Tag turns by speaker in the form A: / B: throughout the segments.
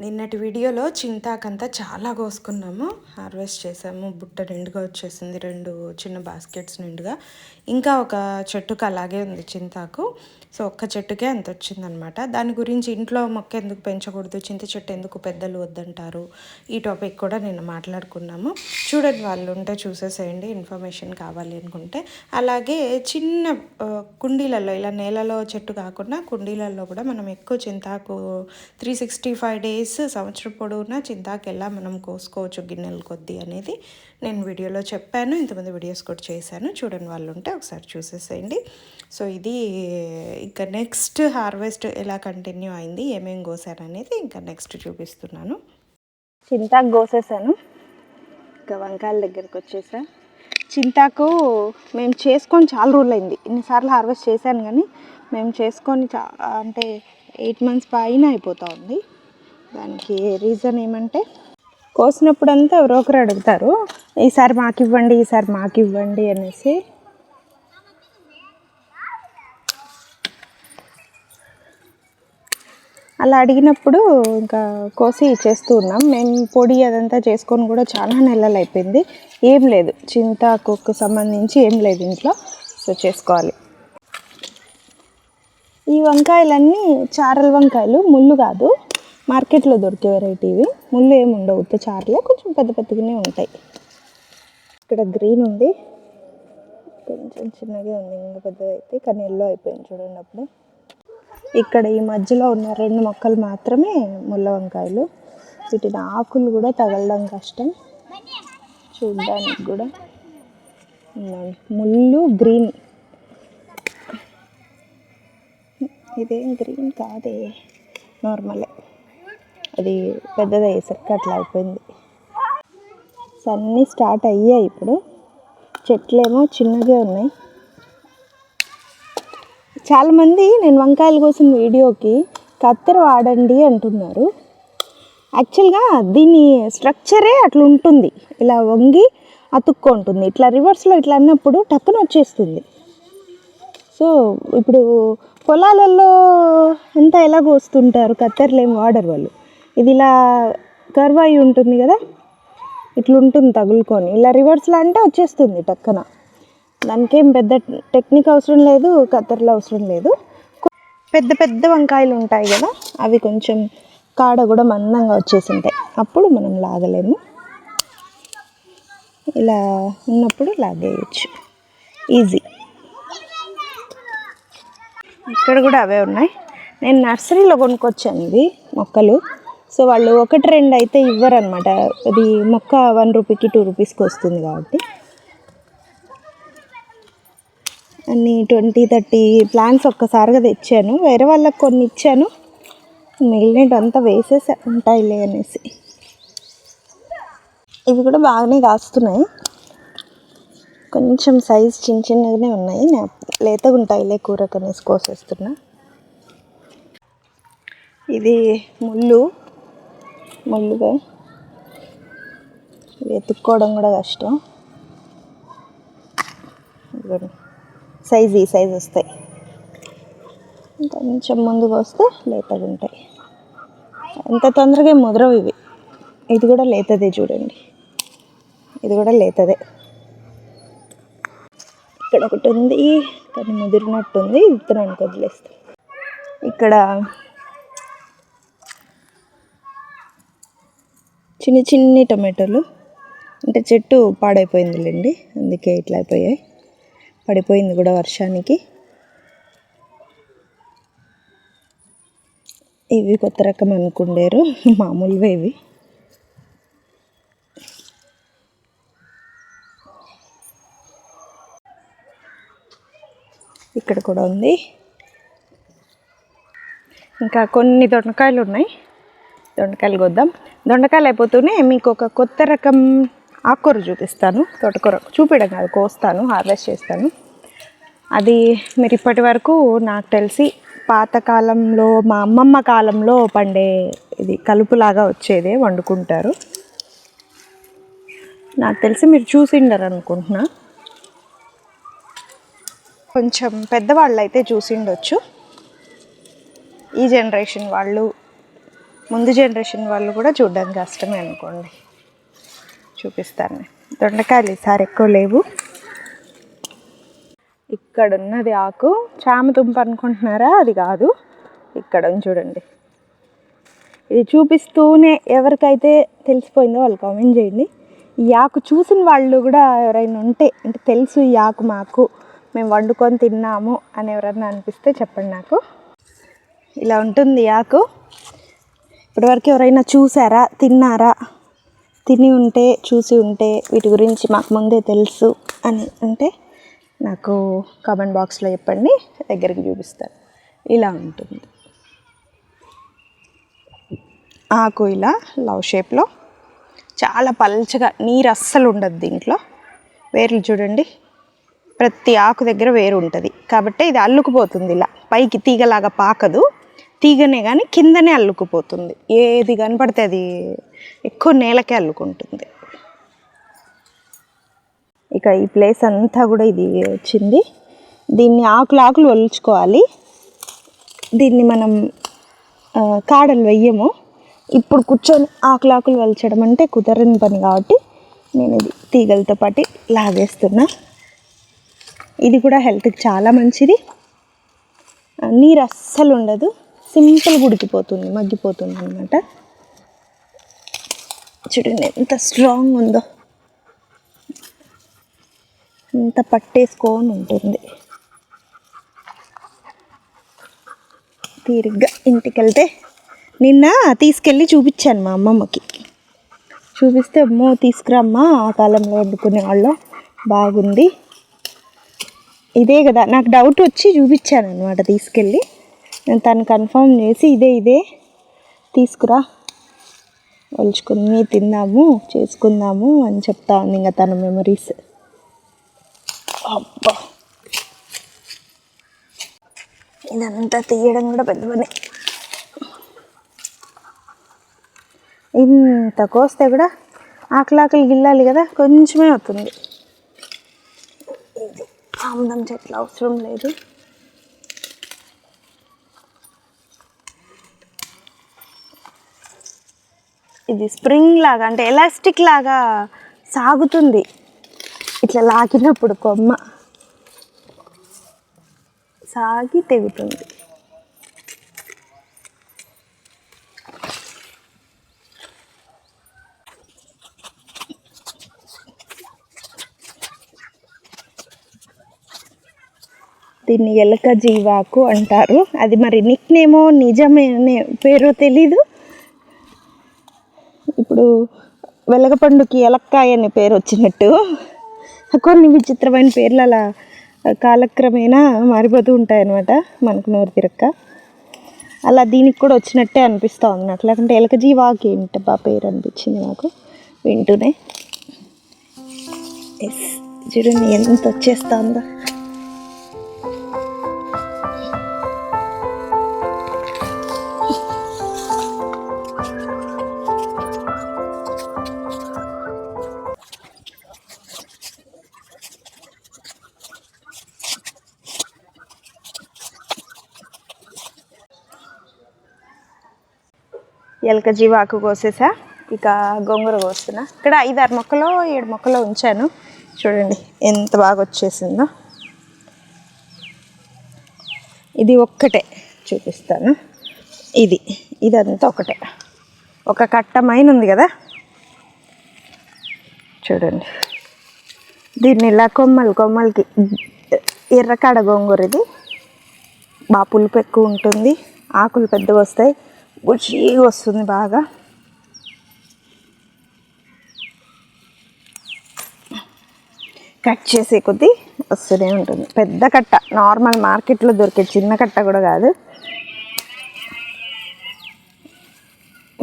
A: నిన్నటి వీడియోలో చింతాకంతా చాలా కోసుకున్నాము. హార్వెస్ట్ చేసాము. బుట్ట నిండుగా వచ్చేసింది. రెండు చిన్న బాస్కెట్స్ నిండుగా. ఇంకా ఒక చెట్టుకు అలాగే ఉంది చింతాకు. సో ఒక్క చెట్టుకే అంత వచ్చిందనమాట. దాని గురించి ఇంట్లో మొక్క ఎందుకు పెంచకూడదు? చింత చెట్టు ఎందుకు పెద్దలు వద్దంటారు? ఈ టాపిక్ కూడా నిన్న మాట్లాడుకున్నాము. చూడండి వాళ్ళు ఉంటే చూసేసేయండి. ఇన్ఫర్మేషన్ కావాలి అనుకుంటే. అలాగే చిన్న కుండీలలో ఇలా నేలలో చెట్టు కాకుండా కుండీలలో కూడా మనం ఎక్కువ చింతాకు త్రీ సిక్స్టీ ఫైవ్ డేస్ సంవత్సరం పొడవునా చింతాకు ఎలా మనం కోసుకోవచ్చు గిన్నెల కొద్దీ అనేది నేను వీడియోలో చెప్పాను. ఇంతమంది వీడియోస్ కూడా చేశాను. చూడండి వాళ్ళు ఉంటే ఒకసారి చూసేసేయండి. సో ఇది ఇంకా నెక్స్ట్ హార్వెస్ట్ ఎలా కంటిన్యూ అయింది ఏమేమి కోసాను అనేది ఇంకా నెక్స్ట్ చూపిస్తున్నాను. చింతాకు కోసేసాను. ఇంకా వంకాయల దగ్గరికి వచ్చేసా. చింతాకు మేము చేసుకొని చాలా రోజులు అయింది ఇన్నిసార్లు హార్వెస్ట్ చేశాను కానీ మేము చేసుకొని చా అంటే ఎయిట్ మంత్స్ పైన అయిపోతూ ఉంది. దానికి రీజన్ ఏమంటే కోసినప్పుడంతా ఎవరో ఒకరు అడుగుతారు ఈసారి మాకు ఇవ్వండి ఈసారి మాకు ఇవ్వండి అనేసి. అలా అడిగినప్పుడు ఇంకా కోసి ఇచ్చేస్తూ ఉన్నాం. మేము పొడి అదంతా చేసుకొని కూడా చాలా నెలలు అయిపోయింది. ఏం లేదు. చింతాకు సంబంధించి ఏం లేదు ఇంట్లో. సో చేసుకోవాలి. ఈ వంకాయలన్నీ చారల వంకాయలు ముళ్ళు కాదు. మార్కెట్లో దొరికే వెరైటీ ఇవి ముళ్ళు ఏమి ఉండవు. ఉత్త కొంచెం పెద్ద పెద్దగానే ఉంటాయి. ఇక్కడ గ్రీన్ ఉంది. కొంచెం చిన్నగా ఉంది. ఇంకా పెద్దదైతే కానీ ఎల్లో అయిపోయింది చూడండి అప్పుడు. ఇక్కడ ఈ మధ్యలో ఉన్న రెండు మొక్కలు మాత్రమే ముళ్ళ వంకాయలు. వీటిని ఆకులు కూడా తగలడం కష్టం. చూడడానికి కూడా. ముళ్ళు గ్రీన్. ఇదేం గ్రీన్ కాదే. నార్మలే. అది పెద్దది అయ్యేసరికి అట్లా అయిపోయింది. అన్నీ స్టార్ట్ అయ్యాయి ఇప్పుడు. చెట్లేమో చిన్నగా ఉన్నాయి. చాలామంది నేను వంకాయల కోసం వీడియోకి కత్తెర వాడండి అంటున్నారు. యాక్చువల్గా దీని స్ట్రక్చరే అట్లా ఉంటుంది ఇలా వంగి అతుక్కో ఉంటుంది. ఇట్లా రివర్స్లో ఇట్లా అన్నప్పుడు టక్కున వచ్చేస్తుంది. సో ఇప్పుడు పొలాలలో అంతా ఎలా కోస్తుంటారు కత్తెరలు ఏం వాడరు వాళ్ళు. ఇది ఇలా కర్వ్ అయి ఉంటుంది కదా? ఇట్లా ఉంటుంది తగులుకొని. ఇలా రివర్స్లో అంటే వచ్చేస్తుంది టక్కన. దానికేం పెద్ద టెక్నిక్ అవసరం లేదు కత్తెరలు అవసరం లేదు. పెద్ద పెద్ద వంకాయలు ఉంటాయి కదా అవి కొంచెం కాడ కూడా మందంగా వచ్చేసి ఉంటాయి అప్పుడు మనం లాగలేము. ఇలా ఉన్నప్పుడు లాగేయచ్చు. ఈజీ ఇక్కడ కూడా అవే ఉన్నాయి. నేను నర్సరీలో కొనుక్కొచ్చాను ఇవి మొక్కలు. సో వాళ్ళు ఒకటి రెండు అయితే ఇవ్వరనమాట అది మొక్క వన్ రూపీకి టూ రూపీస్కి వస్తుంది కాబట్టి. అన్ని ట్వంటీ థర్టీ ప్లాన్స్ ఒక్కసారిగా తెచ్చాను. వేరే వాళ్ళకి కొన్ని ఇచ్చాను. మిగిలినవి అంతా వేసేసా ఉంటాయిలే అనేసి. ఇవి కూడా బాగానే కాస్తున్నాయి. కొంచెం సైజ్ చిన్న చిన్నగానే ఉన్నాయి. లేతగా ఉంటాయిలే కూరకు అనేసి కోసేస్తున్నా. ఇది ముళ్ళు. ముళ్ళుగా వెతుక్కోవడం కూడా కష్టం. సైజ్ ఈ సైజ్ వస్తాయి. కొంచెం ముందుకు వస్తే లేతగా ఉంటాయి. ఎంత తొందరగా ముదరవు ఇవి. ఇది కూడా లేతదే చూడండి. ఇది కూడా లేతదే. ఇక్కడ ఒకటి ఉంది కానీ ముదిరినట్టుంది. విత్తనానికి వదిలేస్తాం ఇక్కడ చిన్ని చిన్ని టమాటోలు. అంటే చెట్టు పాడైపోయిందిలేండి. అందుకే ఇట్లా అయిపోయాయి. పడిపోయింది కూడా వర్షానికి. ఇవి కొత్త రకం అనుకుండేరు. మామూలువే ఇవి. ఇక్కడ కూడా ఉంది. ఇంకా కొన్ని దొండకాయలు ఉన్నాయి. దొండకాయలు కొద్దాం. దొండకాయలు అయిపోతూనే మీకు ఒక కొత్త రకం ఆకుకూర చూపిస్తాను. తోటకూర చూపించడం కాదు కోస్తాను హార్వెస్ట్ చేస్తాను. అది మీరు ఇప్పటి వరకు నాకు తెలిసి పాతకాలంలో మా అమ్మమ్మ కాలంలో పండే ఇది కలుపులాగా వచ్చేదే వండుకుంటారు. నాకు తెలిసి మీరు చూసిండరు అనుకుంటున్నా. కొంచెం పెద్దవాళ్ళు అయితే చూసిండొచ్చు. ఈ జనరేషన్ వాళ్ళు ముందు జనరేషన్ వాళ్ళు కూడా చూడడానికి కష్టమే అనుకోండి. చూపిస్తాను. దొండకాయలు ఈసారి ఎక్కువ లేవు. ఇక్కడ ఉన్నది ఆకు చామదుంప అనుకుంటున్నారా? అది కాదు. ఇక్కడ చూడండి. ఇది చూపిస్తూనే ఎవరికైతే తెలిసిపోయిందో వాళ్ళు కామెంట్ చేయండి. ఈ ఆకు చూసిన వాళ్ళు కూడా ఎవరైనా ఉంటే అంటే తెలుసు ఈ ఆకు మాకు మేము వండుకొని తిన్నాము అని ఎవరన్నా అనిపిస్తే చెప్పండి నాకు. ఇలా ఉంటుంది ఆకు. ఇప్పటివరకు ఎవరైనా చూసారా తిన్నారా? తిని ఉంటే చూసి ఉంటే వీటి గురించి మాకు ముందే తెలుసు అని అంటే నాకు కామెంట్ బాక్స్లో చెప్పండి దగ్గరికి చూపిస్తాను. ఇలా ఉంటుంది. ఆకు ఇలా లవ్ షేప్లో చాలా పల్చగా నీరు అస్సలు ఉండదు దీంట్లో. వేర్లు చూడండి. ప్రతి ఆకు దగ్గర వేరు ఉంటుంది. కాబట్టి ఇది అల్లుకుపోతుంది ఇలా. పైకి తీగలాగా పాకదు. తీగనే కానీ కిందనే అల్లుకుపోతుంది. ఏది కనపడితే అది ఎక్కువ నేలకే అల్లుకుంటుంది. ఇక ఈ ప్లేస్ అంతా కూడా ఇది వచ్చింది. దీన్ని ఆకులు ఆకులు ఒలుచుకోవాలి. దీన్ని మనం కాడలు వెయ్యము. ఇప్పుడు కూర్చొని ఆకులు ఆకులు వలచడం అంటే కుదరని పని కాబట్టి నేను ఇది తీగలతో పాటు లాగేస్తున్నా. ఇది కూడా హెల్త్కి చాలా మంచిది. నీరు అస్సలు ఉండదు. సింపుల్గా ఉడికిపోతుంది మగ్గిపోతుంది అనమాట చూడండి ఎంత స్ట్రాంగ్ ఉందో. ఎంత పట్టేసుకొని ఉంటుంది. తీరిగ్గా ఇంటికి వెళ్తే నిన్న తీసుకెళ్ళి చూపించాను మా అమ్మమ్మకి. చూపిస్తే అమ్మో తీసుకురమ్మా ఆ కాలంలో వండుకునే వాళ్ళం. బాగుంది. ఇదే కదా నాకు డౌట్ వచ్చి చూపించాను అనమాట తీసుకెళ్ళి. తను కన్ఫర్మ్ చేసి ఇదే ఇదే. తీసుకురా. వలుచుకుని తిందాము చేసుకుందాము అని చెప్తా ఉంది ఇంకా తన మెమరీస్ అబ్బా. ఇదంతా తీయడం కూడా పెద్ద పని. ఇంత కోస్తే కూడా ఆకలి ఆకలి గిల్లాలి కదా కొంచెమే అవుతుంది. ఇది ఆముదం చెట్లు అవసరం లేదు. ఇది స్ప్రింగ్ లాగా అంటే ఎలాస్టిక్ లాగా సాగుతుంది. ఇట్లా లాగినప్పుడు కొమ్మ సాగి తెగుతుంది. దీన్ని ఎలక జీవాకు అంటారు. అది మరి నిక్ నేమో నిజమే పేరు పేరో తెలీదు. ఇప్పుడు వెలగపండుకి ఎలక్కాయ అనే పేరు వచ్చినట్టు. కొన్ని విచిత్రమైన పేర్లు అలా కాలక్రమేణా మారిపోతూ ఉంటాయన్నమాట మనకు నోరు తిరక్క. అలా దీనికి కూడా వచ్చినట్టే అనిపిస్తుంది నాకు. లేకుంటే ఎలక జీవాకి బా పేరు అనిపించింది నాకు వింటూనే. ఎస్ చూడండి ఎంత వచ్చేస్తుందో. ఎలక జీవాకు కోసేసా ఇక గోంగూర కోస్తున్నా. ఇక్కడ ఐదారు మొక్కలు ఏడు మొక్కలు ఉంచాను. చూడండి ఎంత బాగా వచ్చేసిందో. ఇది ఒక్కటే చూపిస్తాను. ఇది ఇదంతా ఒకటే. ఒక కట్టమైన ఉంది కదా? చూడండి. దీన్ని ఇలా కొమ్మలు కొమ్మలకి ఎర్రకాడ గోంగూర ఇది. బాగా పులుపు ఎక్కువ ఉంటుంది. ఆకులు పెద్దగా వస్తాయి. బుషిగా వస్తుంది బాగా. కట్ చేసే కొద్దీ వస్తూనే ఉంటుంది. పెద్ద కట్ట నార్మల్ మార్కెట్లో దొరికే చిన్న కట్ట కూడా కాదు.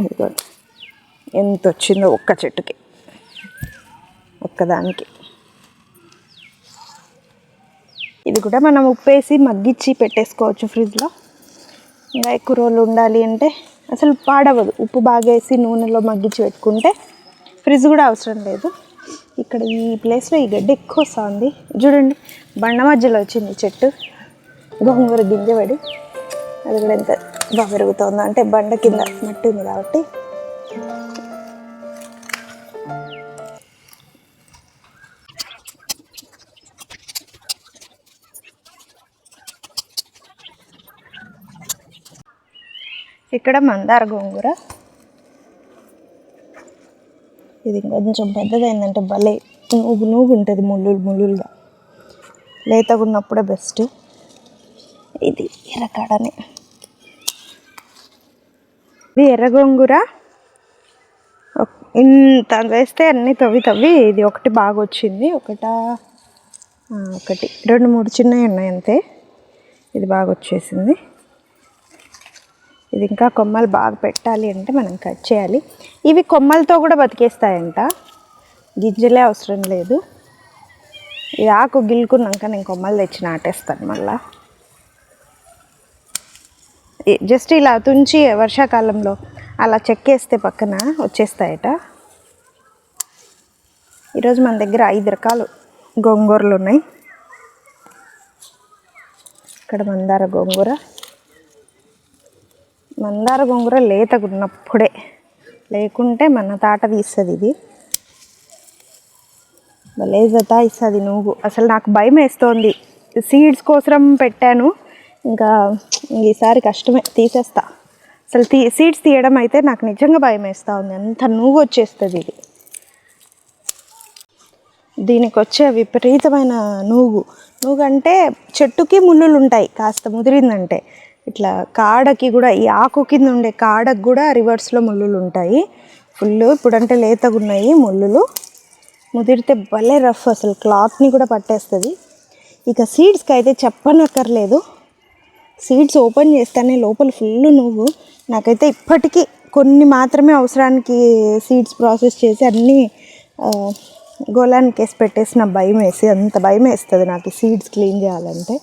A: ఇదిగోండి ఎంత వచ్చిందో ఒక్క చెట్టుకి ఒక్కదానికి. ఇది కూడా మనం ఉప్పేసి మగ్గిచ్చి పెట్టేసుకోవచ్చు ఫ్రిడ్జ్లో. ఇంకా ఎక్కువ రోజులు ఉండాలి అంటే అసలు పాడవదు. ఉప్పు బాగా వేసి నూనెలో మగ్గించి పెట్టుకుంటే ఫ్రిడ్జ్ కూడా అవసరం లేదు. ఇక్కడ ఈ ప్లేస్లో ఈ గడ్డి ఎక్కువ వస్తుంది. చూడండి బండ మధ్యలో వచ్చింది చెట్టు. గోంగూర గింజ పడి అది కూడా ఎంత బాగా పెరుగుతుందో. అంటే బండ కింద మట్టి ఉంది కాబట్టి ఇక్కడ మందార గోంగూర. ఇది కొంచెం పెద్దదైందంటే భలే నూగు నూగు ఉంటుంది ముళ్ళు ముళ్ళుగా లేతగా ఉన్నప్పుడే బెస్ట్ ఇది ఎర్రకాడనే ఇది ఎర్ర గోంగూర. ఇంత వేస్తే అన్నీ తవ్వి తవ్వి ఇది ఒకటి బాగా వచ్చింది. ఒకటా ఒకటి రెండు మూడు చిన్నవి ఉన్నాయి అంతే. ఇది బాగా వచ్చేసింది. ఇది ఇంకా కొమ్మలు బాగా పెట్టాలి అంటే మనం కట్ చేయాలి. ఇవి కొమ్మలతో కూడా బతికేస్తాయంట. గింజలే అవసరం లేదు. ఇది ఆకు గిల్కున్నాక నేను కొమ్మలు తెచ్చి నాటేస్తాను మళ్ళా. జస్ట్ ఇలా తుంచి వర్షాకాలంలో అలా చెక్కేస్తే పక్కన వచ్చేస్తాయట. ఈరోజు మన దగ్గర ఐదు రకాలు గోంగూరలు ఉన్నాయి. ఇక్కడ మందార గోంగూర మందార గోంగూర లేతగున్నప్పుడే. లేకుంటే మన తాట తీస్తుంది ఇది. భలే ఇస్తుంది నువ్వు. అసలు నాకు భయం వేస్తోంది. సీడ్స్ కోసం పెట్టాను. ఇంకా ఈసారి కష్టమే తీసేస్తా. అసలు తీ సీడ్స్ తీయడం అయితే నాకు నిజంగా భయం వేస్తూ ఉంది అంత నువ్వు వచ్చేస్తుంది ఇది. దీనికి వచ్చే విపరీతమైన నూగు. నూగు అంటే చెట్టుకి ముళ్ళులు ఉంటాయి కాస్త ముదిరిందంటే. ఇట్లా కాడకి కూడా ఈ ఆకు కింద ఉండే కాడకు కూడా రివర్స్లో ముళ్ళులు ఉంటాయి. ఫుల్ ఇప్పుడంటే లేతగా ఉన్నాయి ముళ్ళులు. ముదిరితే భలే రఫ్ అసలు క్లాత్ని కూడా పట్టేస్తుంది. ఇక సీడ్స్కి అయితే చెప్పనక్కర్లేదు. సీడ్స్ ఓపెన్ చేస్తానే లోపల ఫుల్ నువ్వు. నాకైతే ఇప్పటికీ కొన్ని మాత్రమే అవసరానికి సీడ్స్ ప్రాసెస్ చేసి అన్నీ గోళానికి వేసి పెట్టేసిన భయం వేసి అంత భయం వేస్తుంది నాకు సీడ్స్ క్లీన్ చేయాలంటే.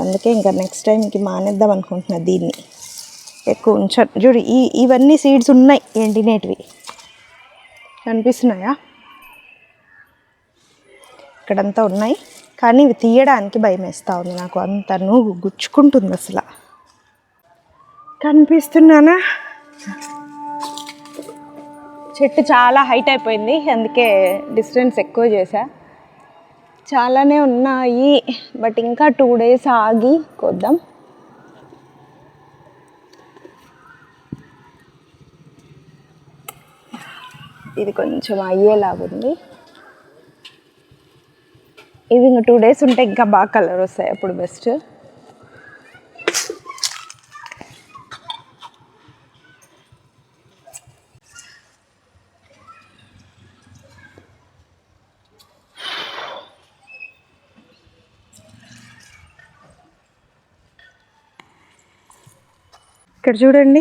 A: అందుకే ఇంకా నెక్స్ట్ టైంకి మానేద్దాం అనుకుంటున్నా దీన్ని. ఎక్కువ ఉంచ చూడు ఈ ఇవన్నీ సీడ్స్ ఉన్నాయి ఎండినేటివి కనిపిస్తున్నాయా? ఇక్కడంతా ఉన్నాయి. కానీ ఇవి తీయడానికి భయం వేస్తూ ఉంది నాకు. అంత నువ్వు గుచ్చుకుంటుంది అసలు. కనిపిస్తున్నానా? చెట్టు చాలా హైట్ అయిపోయింది. అందుకే డిస్టెన్స్ ఎక్కువ చేశా. చాలానే ఉన్నాయి బట్ ఇంకా టూ డేస్ ఆగి కొద్దాం. ఇది కొంచెం అయ్యేలాగుంది ఇది ఇంకా టూ డేస్ ఉంటే ఇంకా బాగా కలర్ వస్తాయి అప్పుడు బెస్ట్ ఇక్కడ చూడండి.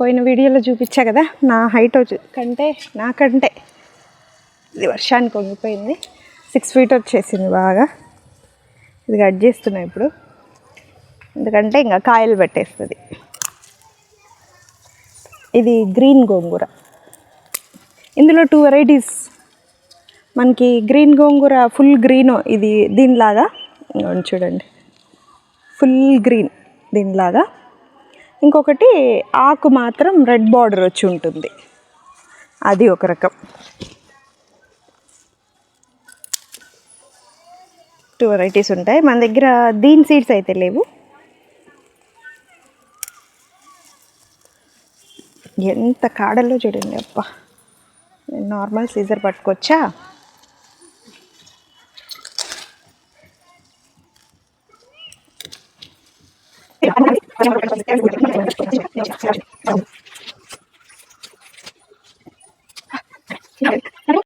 A: పోయిన వీడియోలో చూపించా కదా నా హైట్ వచ్చి కంటే నాకంటే ఇది వర్షానికి వంగిపోయింది. సిక్స్ ఫీట్ వచ్చేసింది బాగా. ఇది కట్ చేస్తున్నా ఇప్పుడు. ఎందుకంటే ఇంకా కాయలు పెట్టేస్తుంది. ఇది గ్రీన్ గోంగూర. ఇందులో టూ వెరైటీస్ మనకి గ్రీన్ గోంగూర ఫుల్ గ్రీన్ ఇది దీనిలాగా చూడండి. ఫుల్ గ్రీన్ దీనిలాగా. ఇంకొకటి ఆకు మాత్రం రెడ్ బార్డర్ వచ్చి ఉంటుంది. అది ఒక రకం. టూ వెరైటీస్ ఉంటాయి. మన దగ్గర దీని సీడ్స్ అయితే లేవు. ఎంత కాడలో చూడండి అప్ప నేను నార్మల్ సీజర్ పట్టుకొచ్చా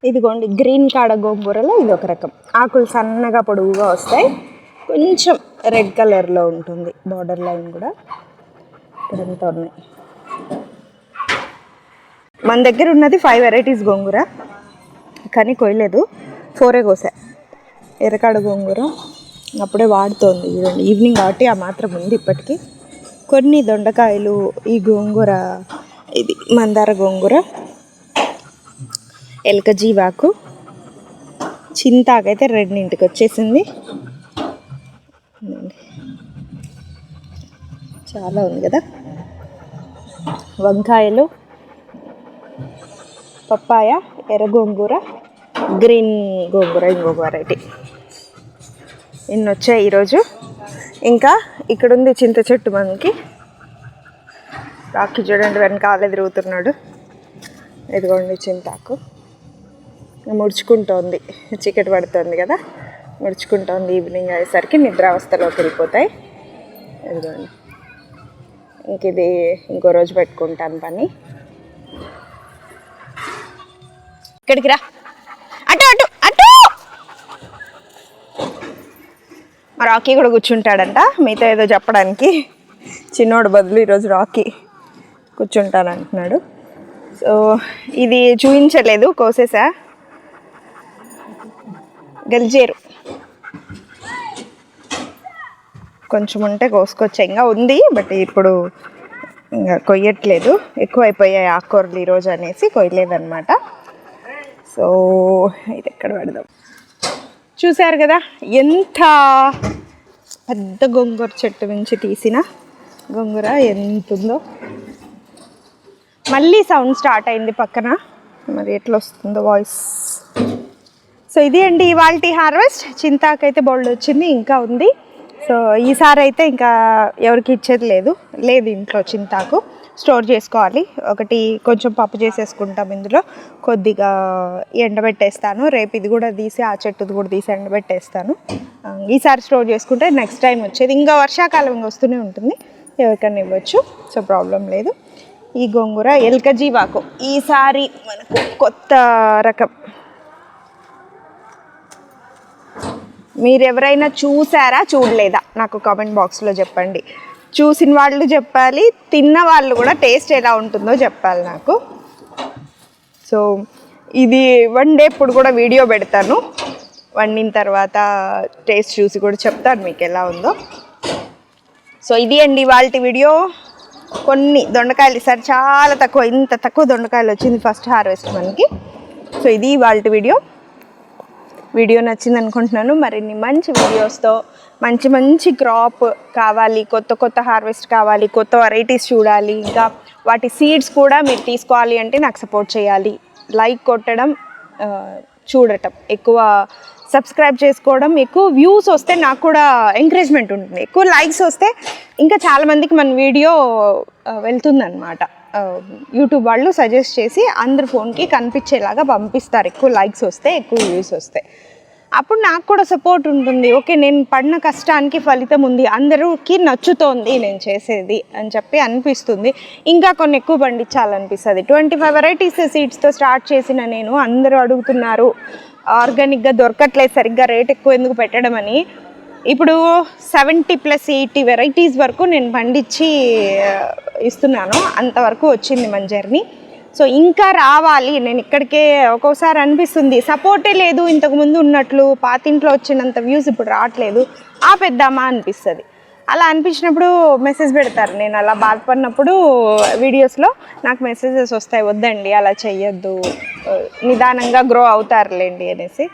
A: ఇదిగోండి గ్రీన్ కాడ గోంగూరలో ఇది ఒక రకం. ఆకులు సన్నగా పొడవుగా వస్తాయి. కొంచెం రెడ్ కలర్లో ఉంటుంది. బార్డర్ లైన్ కూడా ఇక్కడంతా ఉన్నాయి. మన దగ్గర ఉన్నది ఫైవ్ వెరైటీస్ గోంగూర. కానీ కొయ్యలేదు. ఫోరే కోసా. ఎర్రకాడ గోంగూర. అప్పుడే వాడుతోంది. ఈవినింగ్ కాబట్టి ఆ మాత్రం ఉంది ఇప్పటికీ. కొన్ని దొండకాయలు ఈ గోంగూర ఇది మందార గోంగూర ఎలక జీవాకు చింతాకైతే రెండింటికి వచ్చేసింది. చాలా ఉంది కదా? వంకాయలు పప్పాయ ఎర్ర గోంగూర గ్రీన్ గోంగూర ఇంకో వెరైటీ ఇన్ని వచ్చాయి ఈరోజు? ఇంకా ఇక్కడ ఉంది చింత చెట్టు మనకి. రాకి చూడండి వెనకాల తిరుగుతున్నాడు ఇదిగోండి చింతాకు. ముడుచుకుంటోంది. చీకటి పడుతుంది కదా. ముడుచుకుంటోంది ఈవినింగ్ అయ్యేసరికి నిద్రావస్థలోకి వెళ్ళిపోతాయి. ఇదిగోండి. ఇంక ఇది ఇంకో రోజు పెట్టుకుంటాను పని. ఇక్కడికి రా. అటు అటు అటు మా రాకీ కూడా కూర్చుంటాడంట. మీతో ఏదో చెప్పడానికి. చిన్నోడు బదులు ఈరోజు రాకీ కూర్చుంటాను అంటున్నాడు సో ఇది చూపించలేదు కోసేసా. గల్జేరు. కొంచెం ఉంటే కోసుకొచ్చా. ఇంకా ఉంది బట్ ఇప్పుడు ఇంకా కొయ్యట్లేదు. ఎక్కువ అయిపోయాయి ఆకుకూరలు ఈరోజు అనేసి కొయ్యలేదన్నమాట. సో ఇది ఎక్కడ పెడదాం? చూశారు కదా? ఎంత పెద్ద గొంగూర చెట్టు నుంచి తీసిన గొంగూర ఎంత ఉందో మళ్ళీ సౌండ్ స్టార్ట్ అయింది పక్కన. మరి ఎట్లా వస్తుందో వాయిస్ సో ఇది అండి ఇవాళ హార్వెస్ట్ చింతాకైతే బోల్డ్ వచ్చింది ఇంకా ఉంది. సో ఈసారి అయితే ఇంకా ఎవరికి ఇచ్చేది లేదు. లేదు ఇంట్లో చింతాకు. స్టోర్ చేసుకోవాలి. ఒకటి కొంచెం పప్పు చేసేసుకుంటాం ఇందులో. కొద్దిగా ఎండబెట్టేస్తాను. రేపు ఇది కూడా తీసి ఆ చెట్టుది కూడా తీసి ఎండబెట్టేస్తాను. ఈసారి స్టోర్ చేసుకుంటే నెక్స్ట్ టైం వచ్చేది. ఇంకా వర్షాకాలం ఇంకా వస్తూనే ఉంటుంది. ఎవరికైనా ఇవ్వచ్చు. సో ప్రాబ్లం లేదు. ఈ గోంగూర ఎల్కజీవాకు ఈసారి మనకు కొత్త రకం. మీరు ఎవరైనా చూసారా చూడలేదా? నాకు కామెంట్ బాక్స్లో చెప్పండి. చూసిన వాళ్ళు చెప్పాలి తిన్న వాళ్ళు కూడా టేస్ట్ ఎలా ఉంటుందో చెప్పాలి నాకు. సో ఇది వండే ఇప్పుడు కూడా వీడియో పెడతాను. వండిన తర్వాత టేస్ట్ చూసి కూడా చెప్తాను మీకు ఎలా ఉందో. సో ఇది అండి వాళ్ళ వీడియో. కొన్ని దొండకాయలు ఈసారి చాలా తక్కువ ఇంత తక్కువ దొండకాయలు వచ్చింది ఫస్ట్ హార్వెస్ట్ మనకి. సో ఇది వాళ్ళ వీడియో. వీడియో నచ్చింది అనుకుంటున్నాను. మరిన్ని మంచి వీడియోస్తో మంచి మంచి క్రాప్ కావాలి కొత్త కొత్త హార్వెస్ట్ కావాలి కొత్త వెరైటీస్ చూడాలి. ఇంకా వాటి సీడ్స్ కూడా మీరు తీసుకోవాలి అంటే నాకు సపోర్ట్ చేయాలి. లైక్ కొట్టడం చూడటం. ఎక్కువ సబ్స్క్రైబ్ చేసుకోవడం ఎక్కువ వ్యూస్ వస్తే నాకు కూడా ఎంకరేజ్మెంట్ ఉంటుంది. ఎక్కువ లైక్స్ వస్తే ఇంకా చాలామందికి మన వీడియో వెళ్తుందన్నమాట. యూట్యూబ్ వాళ్ళు సజెస్ట్ చేసి అందరి ఫోన్కి కనిపించేలాగా పంపిస్తారు. ఎక్కువ లైక్స్ వస్తే ఎక్కువ వ్యూస్ వస్తాయి అప్పుడు నాకు కూడా సపోర్ట్ ఉంటుంది. ఓకే నేను పడిన కష్టానికి ఫలితం ఉంది. అందరికి నచ్చుతోంది నేను చేసేది అని చెప్పి అనిపిస్తుంది. ఇంకా కొన్ని ఎక్కువ పండించాలనిపిస్తుంది. ట్వంటీ ఫైవ్ వెరైటీస్ సీడ్స్తో స్టార్ట్ చేసిన నేను అందరూ అడుగుతున్నారు ఆర్గానిక్గా దొరకట్లేదు సరిగ్గా రేట్ ఎక్కువ ఎందుకు పెట్టడం అని. ఇప్పుడు సెవెంటీ ప్లస్ ఎయిటీ వెరైటీస్ వరకు నేను పండించి ఇస్తున్నాను. అంతవరకు వచ్చింది మన జర్నీ సో ఇంకా రావాలి. నేను ఇక్కడికే ఒక్కోసారి అనిపిస్తుంది. సపోర్టే లేదు. ఇంతకుముందు ఉన్నట్లు పాతింట్లో వచ్చినంత వ్యూస్ ఇప్పుడు రావట్లేదు. ఆ పెద్దామా అనిపిస్తుంది. అలా అనిపించినప్పుడు మెసేజ్ పెడతారు. నేను అలా బాధపడినప్పుడు వీడియోస్లో నాకు మెసేజెస్ వస్తాయి. వద్దండి అలా చెయ్యొద్దు. నిదానంగా గ్రో అవుతారులేండి అనేసి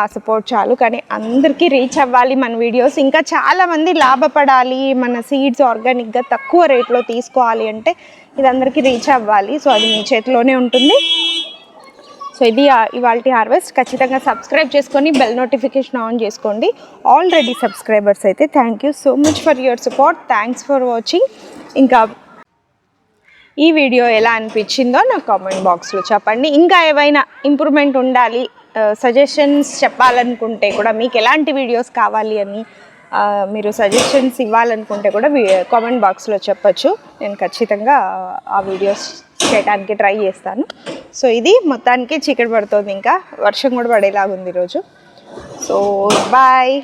A: ఆ సపోర్ట్ చాలు. కానీ అందరికీ రీచ్ అవ్వాలి మన వీడియోస్ ఇంకా చాలామంది లాభపడాలి. మన సీడ్స్ ఆర్గానిక్గా తక్కువ రేట్లో తీసుకోవాలి అంటే ఇది అందరికీ రీచ్ అవ్వాలి. సో అది మీ చేతిలోనే ఉంటుంది. సో ఇది ఇవాళ హార్వెస్ట్ ఖచ్చితంగా సబ్స్క్రైబ్ చేసుకొని బెల్ నోటిఫికేషన్ ఆన్ చేసుకోండి. ఆల్రెడీ సబ్స్క్రైబర్స్ అయితే thank you so much for your support thanks for watching ఇంకా ఈ వీడియో ఎలా అనిపించిందో నాకు కామెంట్ బాక్స్లో చెప్పండి. ఇంకా ఏవైనా ఇంప్రూవ్మెంట్ ఉండాలి uh, సజెషన్స్ చెప్పాలనుకుంటే కూడా మీకు ఎలాంటి వీడియోస్ కావాలి అని మీరు సజెషన్స్ ఇవ్వాలనుకుంటే కూడా కామెంట్ బాక్స్లో చెప్పచ్చు. నేను ఖచ్చితంగా ఆ వీడియోస్ చేయడానికి ట్రై చేస్తాను. సో ఇది మొత్తానికి చీకటి పడుతుంది ఇంకా. వర్షం కూడా పడేలాగుంది ఈరోజు. So bye